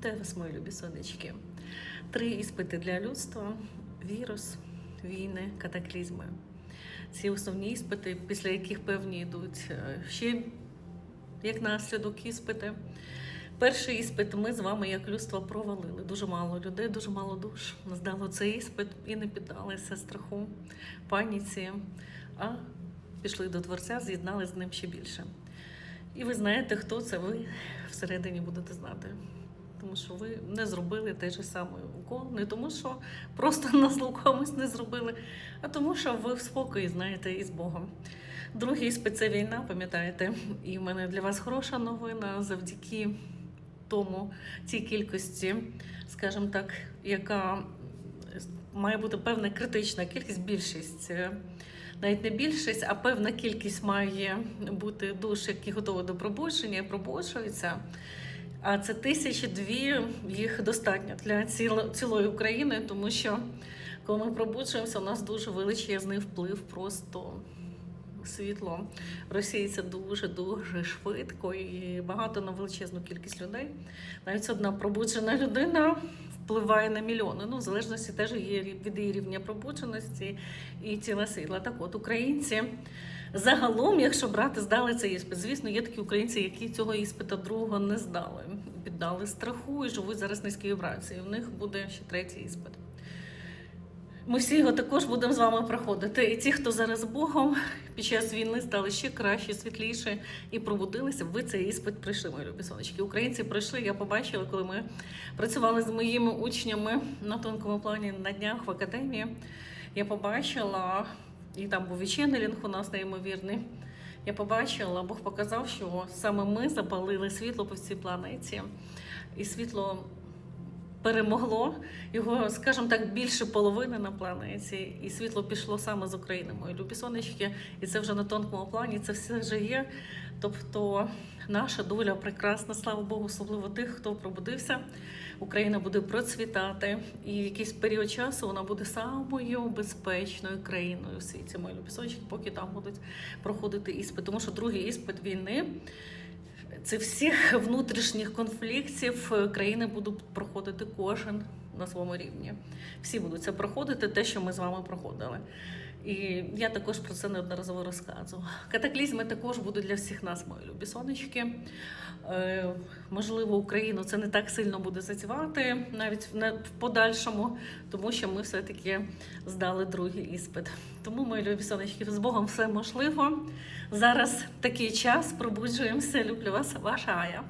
Вітаю вас, мої любі сонечки. Три іспити для людства: вірус, війни, катаклізми. Ці основні іспити, після яких певні йдуть е, ще як наслідок іспити. Перший іспит ми з вами, як людство, провалили. Дуже мало людей, дуже мало душ здало цей іспит і не піддалися страху, паніці, а пішли до Творця, з'єднали з ним ще більше. І ви знаєте, хто це, ви всередині будете знати. Тому що ви не зробили той же самий укол, не тому, що просто на зло комусь не зробили, а тому, що ви в спокої знаєте із Богом. Другий це війна, пам'ятаєте? І в мене для вас хороша новина завдяки тому цій кількості, скажімо так, яка має бути певна критична кількість, більшість. е, Навіть не більшість, а певна кількість має бути душ, які готові до пробудження і пробуджуються. А це тисячі дві, їх достатньо для ціло- цілої України, тому що коли ми пробуджуємося, у нас дуже величезний вплив просто світло розсіється дуже дуже швидко і багато на величезну кількість людей. Навіть одна пробуджена людина впливає на мільйони. Ну, в залежності теж є від її рівня пробудженості і ціла сила. Так от, українці. Загалом, якщо брати, здали цей іспит. Звісно, є такі українці, які цього іспита другого не здали, піддали страху і живуть зараз низькі вібрації. У них буде ще третій іспит. Ми всі його також будемо з вами проходити. І ті, хто зараз Богом під час війни стали ще краще, світліше і пробудилися, ви цей іспит пройшли, мої любі сонечки. Українці пройшли. Я побачила, коли ми працювали з моїми учнями на тонкому плані на днях в академії. Я побачила, і там був і у нас неймовірний. Я побачила, Бог показав, що саме ми запалили світло по всій планеті, і світло перемогло його, скажімо так, більше половини на планеті, і світло пішло саме з України, мої любі сонечки, і це вже на тонкому плані. Це все вже є. Тобто наша доля прекрасна, слава Богу, особливо тих, хто пробудився. Україна буде процвітати, і в якийсь період часу вона буде самою безпечною країною у світі. Мої любі сонечки, поки там будуть проходити іспит. Тому що другий іспит війни. Це всіх внутрішніх конфліктів е, країни будуть проходити кожен на своєму рівні. Всі будуть це проходити, те, що ми з вами проходили. І я також про це неодноразово розказувала. Катаклізми також будуть для всіх нас, мої любі сонечки. Е, можливо, Україну це не так сильно буде затівати навіть в подальшому, тому що ми все-таки здали другий іспит. Тому, мої любі сонечки, з Богом все можливо. Зараз такий час, пробуджуємося. Люблю вас, ваша Ая.